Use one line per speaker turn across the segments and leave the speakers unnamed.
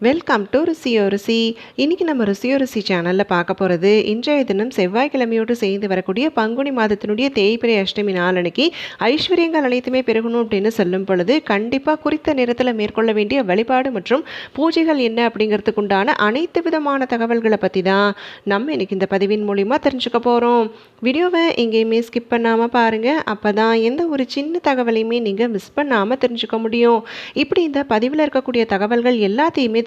Welcome to ருசியோ ருசி இன்றைக்கி நம்ம ருசியோ ருசி சேனலில் பார்க்க போகிறது இன்றைய தினம் செவ்வாய்க்கிழமையோடு சேர்ந்து வரக்கூடிய பங்குனி மாதத்தினுடைய தேய்பிரை அஷ்டமி நாளன்னைக்கு ஐஸ்வர்யங்கள் அனைத்துமே பெருகணும் அப்படின்னு சொல்லும் பொழுது கண்டிப்பாக குறித்த நேரத்தில் மேற்கொள்ள வேண்டிய வழிபாடு மற்றும் பூஜைகள் என்ன அப்படிங்கிறதுக்கு உண்டான அனைத்து விதமான தகவல்களை பற்றி தான் நம்ம இன்றைக்கி இந்த பதிவின் மூலிமா தெரிஞ்சுக்க போகிறோம் வீடியோவை எங்கேயுமே ஸ்கிப் பண்ணாமல் பாருங்கள் அப்போ தான் எந்த ஒரு சின்ன தகவலையுமே நீங்கள் மிஸ் பண்ணாமல் தெரிஞ்சுக்க முடியும். இப்படி இந்த பதிவில் இருக்கக்கூடிய தகவல்கள் எல்லாத்தையுமே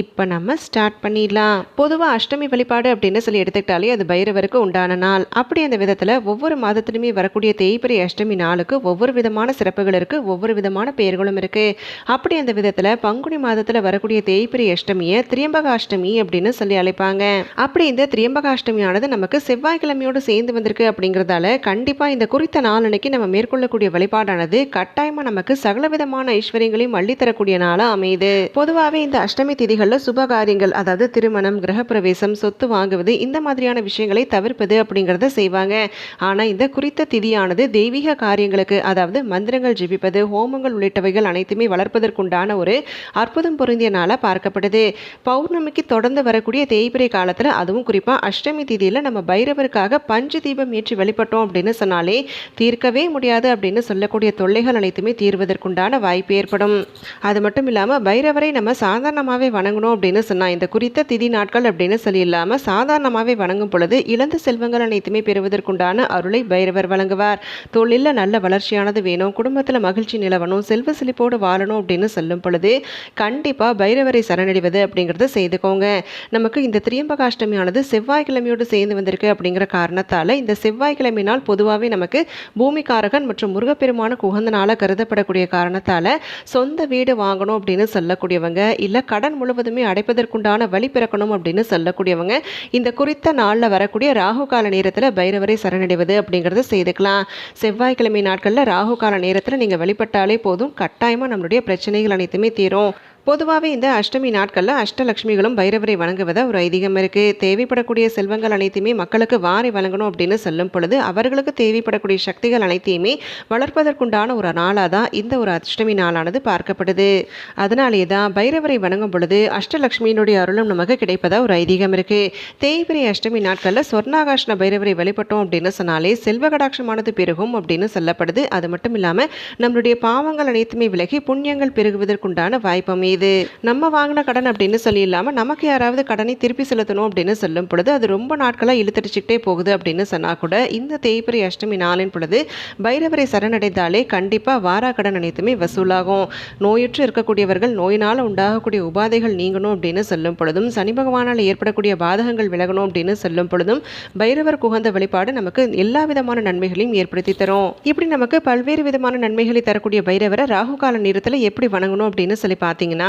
இப்போ நம்ம ஸ்டார்ட் பண்ணிடலாம். பொதுவாக அஷ்டமி வழிபாடு அப்படின்னு சொல்லி எடுத்துக்கிட்டாலே அது பைரவருக்கு உண்டான நாள். அப்படி அந்த விதத்தில் ஒவ்வொரு மாதத்துலையுமே வரக்கூடிய தேய்பிரை அஷ்டமி நாளுக்கு ஒவ்வொரு விதமான சிறப்புகள் இருக்குது ஒவ்வொரு விதமான பெயர்களும் இருக்குது அப்படி அந்த விதத்தில் பங்குனி மாதத்தில் வரக்கூடிய தேய்பிரை அஷ்டமியை திரியம்பகாஷ்டமி அப்படின்னு சொல்லி அழைப்பாங்க. அப்படி இந்த திரியம்பகாஷ்டமியானது நமக்கு செவ்வாய்க்கிழமையோடு சேர்ந்து வந்திருக்கு அப்படிங்கிறதால கண்டிப்பாக இந்த குறித்த நாள் அன்னைக்கு நம்ம மேற்கொள்ளக்கூடிய வழிபாடானது கட்டாயமாக நமக்கு சகல விதமான ஐஸ்வர்யங்களையும் அள்ளித்தரக்கூடிய நாளாக அமையுது. பொதுவாகவே இந்த அஷ்டமி திதிகள் சுப காரியங்கள் அதாவது திருமணம் கிரகப்பிரவேசம் சொத்து வாங்குவது இந்த மாதிரியான விஷயங்களை தவிர்ப்பது அப்படிங்கிறத செய்வாங்க. ஆனால் இந்த குறித்த திதியானது தெய்வீக காரியங்களுக்கு அதாவது மந்திரங்கள் ஜெபிப்பது ஹோமங்கள் உள்ளிட்டவைகள் அனைத்துமே வளர்ப்பதற்குண்டான ஒரு அற்புதம் பொருந்திய நாளாக பார்க்கப்படுது பௌர்ணமிக்கு தொடர்ந்து வரக்கூடிய தேய்பிரை காலத்தில் அதுவும் குறிப்பாக அஷ்டமி திதியில் நம்ம பைரவருக்காக பஞ்சு தீபம் ஏற்றி வழிபட்டோம் அப்படின்னு சொன்னாலே தீர்க்கவே முடியாது அப்படின்னு சொல்லக்கூடிய தொல்லைகள் அனைத்துமே தீர்வதற்குண்டான வாய்ப்பு ஏற்படும். அது மட்டும் இல்லாமல் பைரவரை நம்ம சாதாரணமாகவே வணங்கணும் அப்படின்னு சொன்னால் இந்த குறித்த திதி நாட்கள் அப்படின்னு சொல்லி இல்லாமல் சாதாரணமாகவே வணங்கும் பொழுது இழந்த செல்வங்கள் அனைத்துமே பெறுவதற்குண்டான அருளை பைரவர் வழங்குவார். தொழிலில் நல்ல வளர்ச்சியானது வேணும் குடும்பத்தில் மகிழ்ச்சி நிலவணும் செல்வ செழிப்போடு வாழணும் அப்படின்னு சொல்லும் பொழுது கண்டிப்பாக பைரவரை சரணடைவது அப்படிங்கிறத செய்துக்கோங்க. நமக்கு இந்த திரியம்பகாஷ்டமியானது செவ்வாய்க்கிழமையோடு சேர்ந்து வந்திருக்கு அப்படிங்கிற காரணத்தால் இந்த செவ்வாய்க்கிழமை நாள் பொதுவாகவே நமக்கு பூமிகாரகன் மற்றும் முருகப்பெருமான குகந்த நாளாக கருதப்படக்கூடிய காரணத்தால் சொந்த வீடு வாங்கணும் அப்படின்னு சொல்லக்கூடியவங்க இல்லை கடன் முழுவதும் அடைப்பதற்குண்டான வழி பிறக்கணும் அப்படின்னு சொல்லக்கூடியவங்க இந்த குறித்த நாளில் வரக்கூடிய ராகு கால நேரத்தில் பைரவரை சரணடைவது அப்படிங்கிறத செய்துக்கலாம். செவ்வாய்க்கிழமை நாட்களில் ராகு கால நேரத்தில் நீங்கள் வழிபட்டாலே போதும். கட்டாயமாக நம்மளுடைய பிரச்சனைகள் அனைத்துமே தீரும். பொதுவாகவே இந்த அஷ்டமி நாட்களில் அஷ்டலக்ஷ்மிகளும் பைரவரை வணங்குவதை ஒரு ஐதீகம் இருக்குது தேவைப்படக்கூடிய செல்வங்கள் அனைத்தையுமே மக்களுக்கு வாரி வழங்கணும் அப்படின்னு சொல்லும் பொழுது அவர்களுக்கு தேவைப்படக்கூடிய சக்திகள் அனைத்தையுமே வளர்ப்பதற்குண்டான ஒரு நாளாக தான் இந்த ஒரு அஷ்டமி நாளானது பார்க்கப்படுது. அதனாலேயே தான் பைரவரை வணங்கும் பொழுது அஷ்டலக்ஷ்மியினுடைய அருளும் நமக்கு கிடைப்பதாக ஒரு ஐதீகம் இருக்குது தேய்பிரை அஷ்டமி நாட்களில் சொர்ணாகாஷ்ண பைரவரை வழிபட்டோம் அப்படின்னு சொன்னாலே செல்வகடாட்சமானது பெருகும் அப்படின்னு சொல்லப்படுது. அது மட்டும் இல்லாமல் நம்மளுடைய பாவங்கள் அனைத்துமே விலகி புண்ணியங்கள் பெருகுவதற்குண்டான வாய்ப்பு அமையுது நம்ம வாங்கின கடன் அப்படின்னு சொல்லி இல்லாமல் நமக்கு யாராவது கடனை திருப்பி செலுத்தணும் அப்படின்னு சொல்லும் பொழுது அது ரொம்ப நாட்களாக இழுத்தடிச்சுக்கிட்டே போகுது அப்படின்னு சொன்னால் கூட இந்த தேய்பிரி அஷ்டமி நாளின் பொழுது பைரவரை சரணடைந்தாலே கண்டிப்பாக வாரா கடன் அனைத்துமே வசூலாகும். நோயுற்று இருக்கக்கூடியவர்கள் நோயினால் உண்டாகக்கூடிய உபாதைகள் நீங்கணும் அப்படின்னு சொல்லும் பொழுதும் சனி பகவானால் ஏற்படக்கூடிய பாதகங்கள் விலகணும் அப்படின்னு சொல்லும் பொழுதும் பைரவர் குகந்த வழிபாடு நமக்கு எல்லா விதமான நன்மைகளையும் ஏற்படுத்தி தரும். இப்படி நமக்கு பல்வேறு விதமான நன்மைகளை தரக்கூடிய பைரவரை ராகு கால நேரத்தில் எப்படி வணங்கணும் அப்படின்னு சொல்லி பார்த்தீங்கன்னா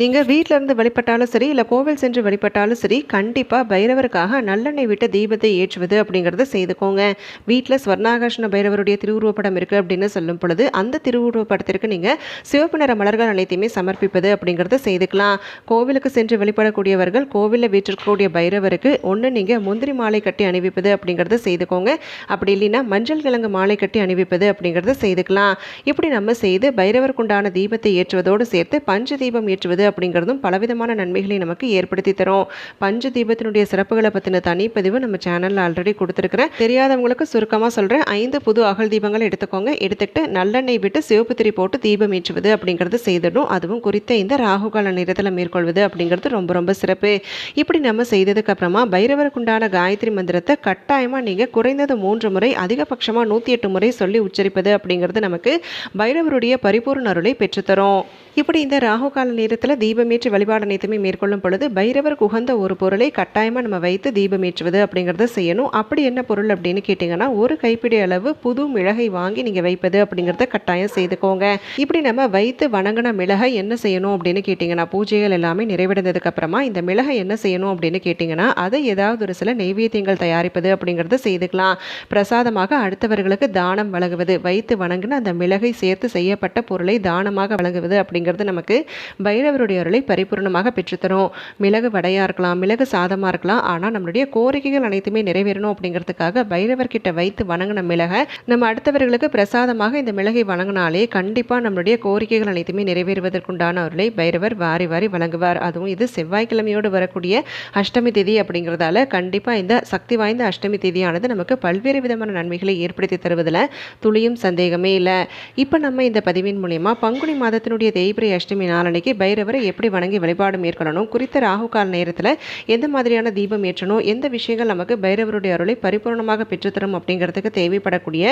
நீங்கள் வீட்டில் இருந்து வழிபட்டாலும் சரி இல்லை கோவில் சென்று வழிபட்டாலும் சரி கண்டிப்பாக பைரவருக்காக நல்லெண்ணெய் விட்டு தீபத்தை ஏற்றுவது அப்படிங்கிறத செய்துக்கோங்க. வீட்டில் ஸ்வர்ணாகர்ஷ்ண பைரவருடைய திருவுருவப்படம் இருக்குது அப்படின்னு சொல்லும் பொழுது அந்த திருவுருவப்படத்திற்கு நீங்கள் சிவப்பு நிற மலர்கள் அனைத்தையுமே சமர்ப்பிப்பது அப்படிங்கிறத செய்துக்கலாம். கோவிலுக்கு சென்று வழிபடக்கூடியவர்கள் கோவிலில் வீற்றிருக்கக்கூடிய பைரவருக்கு ஒன்று நீங்கள் முந்திரி மாலை கட்டி அணிவிப்பது அப்படிங்கிறத செய்துக்கோங்க. அப்படி இல்லைன்னா மஞ்சள் கிழங்கு மாலை கட்டி அணிவிப்பது அப்படிங்கிறத செய்துக்கலாம். இப்படி நம்ம செய்து பைரவருக்குண்டான தீபத்தை ஏற்றுவதோடு சேர்த்து பஞ்ச தீபம் ஏற்றுவது அப்படிங்கிறதும் பலவிதமான நன்மைகளை நமக்கு ஏற்படுத்தி தரும். பஞ்ச தீபத்தினுடைய சிறப்புகளை பற்றின தனிப்பதிவு நம்ம சேனலில் ஆல்ரெடி கொடுத்துருக்குறேன். தெரியாதவங்களுக்கு சுருக்கமாக சொல்கிறேன் ஐந்து புது அகல் தீபங்களை எடுத்துக்கோங்க. எடுத்துக்கிட்டு நல்லெண்ணெய் விட்டு சிவப்பு திரி போட்டு தீபம் ஏற்றுவது அப்படிங்கிறது செய்திடும் அதுவும் குறித்த இந்த ராகுகால நேரத்தில் மேற்கொள்வது அப்படிங்கிறது ரொம்ப ரொம்ப சிறப்பு. இப்படி நம்ம செய்ததுக்கு அப்புறமா பைரவருக்குண்டான காயத்ரி மந்திரத்தை கட்டாயமாக நீங்கள் குறைந்தது மூன்று முறை அதிகபட்சமாக நூற்றி எட்டு முறை சொல்லி உச்சரிப்பது அப்படிங்கிறது நமக்கு பைரவருடைய பரிபூர்ண அருளை பெற்றுத்தரும். இப்படி இந்த ராகு கால நேரத்தில் தீபமேற்றி வழிபாடு அனைத்துமே மேற்கொள்ளும் பொழுது பைரவர் குகந்த ஒரு பொருளை கட்டாயமாக நம்ம வைத்து தீபமேற்றுவது அப்படிங்கிறத செய்யணும். அப்படி என்ன பொருள் அப்படின்னு கேட்டிங்கன்னா ஒரு கைப்பிடி அளவு புது மிளகை வாங்கி நீங்கள் வைப்பது அப்படிங்கிறத கட்டாயம் செய்துக்கோங்க. இப்படி நம்ம வைத்து வணங்கின மிளகை என்ன செய்யணும் அப்படின்னு கேட்டிங்கன்னா பூஜைகள் எல்லாமே நிறைவடைந்ததுக்கு அப்புறமா இந்த மிளகை என்ன செய்யணும் அப்படின்னு கேட்டிங்கன்னா அதை ஏதாவது ஒரு சில நெய்வேத்தியங்கள் தயாரிப்பது அப்படிங்கிறத செய்துக்கலாம். பிரசாதமாக அடுத்தவர்களுக்கு தானம் வழங்குவது வைத்து வணங்கின அந்த மிளகை சேர்த்து செய்யப்பட்ட பொருளை தானமாக வழங்குவது அப்படிங்கிறது நமக்கு பைரவருடைய அருளை பரிபூர்ணமாக பெற்றுத்தரும். மிளகு வடையாக இருக்கலாம் மிளகு சாதமாக இருக்கலாம். ஆனால் நம்மளுடைய கோரிக்கைகள் அனைத்துமே நிறைவேறணும் அப்படிங்கிறதுக்காக பைரவர்கிட்ட வைத்து வணங்கின மிளகை நம்ம அடுத்தவர்களுக்கு பிரசாதமாக இந்த மிளகை வணங்கினாலே கண்டிப்பாக நம்மளுடைய கோரிக்கைகள் அனைத்துமே நிறைவேறுவதற்குண்டான அருளை பைரவர் வாரி வாரி வழங்குவார். அதுவும் இது செவ்வாய்க்கிழமையோடு வரக்கூடிய அஷ்டமி திதி அப்படிங்கிறதால கண்டிப்பாக இந்த சக்தி வாய்ந்த அஷ்டமி திதியானது நமக்கு பல்வேறு விதமான நன்மைகளை ஏற்படுத்தி தருவதில் துளியும் சந்தேகமே இல்லை. இப்போ நம்ம இந்த பதிவின் மூலயமா பங்குனி மாதத்தினுடைய தேய்பிரை அஷ்டமி நாளன்னைக்கு பைரவரை எப்படி வணங்கி வழிபாடு மேற்கொள்ளணும்? குறித்த ராகு கால நேரத்தில் எந்த மாதிரியான தீபம் ஏற்றணும்? எந்த விஷயங்கள் நமக்கு பைரவருடைய அருளை பரிபூர்ணமாக பெற்றுத்தரும் அப்படிங்கிறதுக்கு தேவைப்படக்கூடிய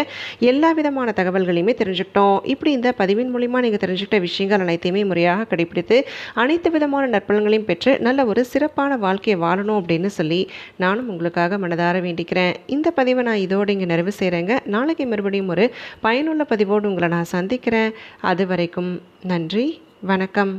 எல்லா விதமான தகவல்களையுமே தெரிஞ்சுக்கிட்டோம். இப்படி இந்த பதிவின் மூலிமா நீங்கள் தெரிஞ்சுக்கிட்ட விஷயங்கள் அனைத்தையுமே முறையாக கடைபிடித்து அனைத்து விதமான நற்பலன்களையும் பெற்று நல்ல ஒரு சிறப்பான வாழ்க்கையை வாழணும் அப்படின்னு சொல்லி நானும் உங்களுக்காக மனதார வேண்டிக்கிறேன். இந்த பதிவை நான் இதோடு இங்கே நிறைவு செய்கிறேங்க நாளைக்கு மறுபடியும் ஒரு பயனுள்ள பதிவோடு உங்களை நான் சந்திக்கிறேன். அது வரைக்கும் நன்றி. வணக்கம்.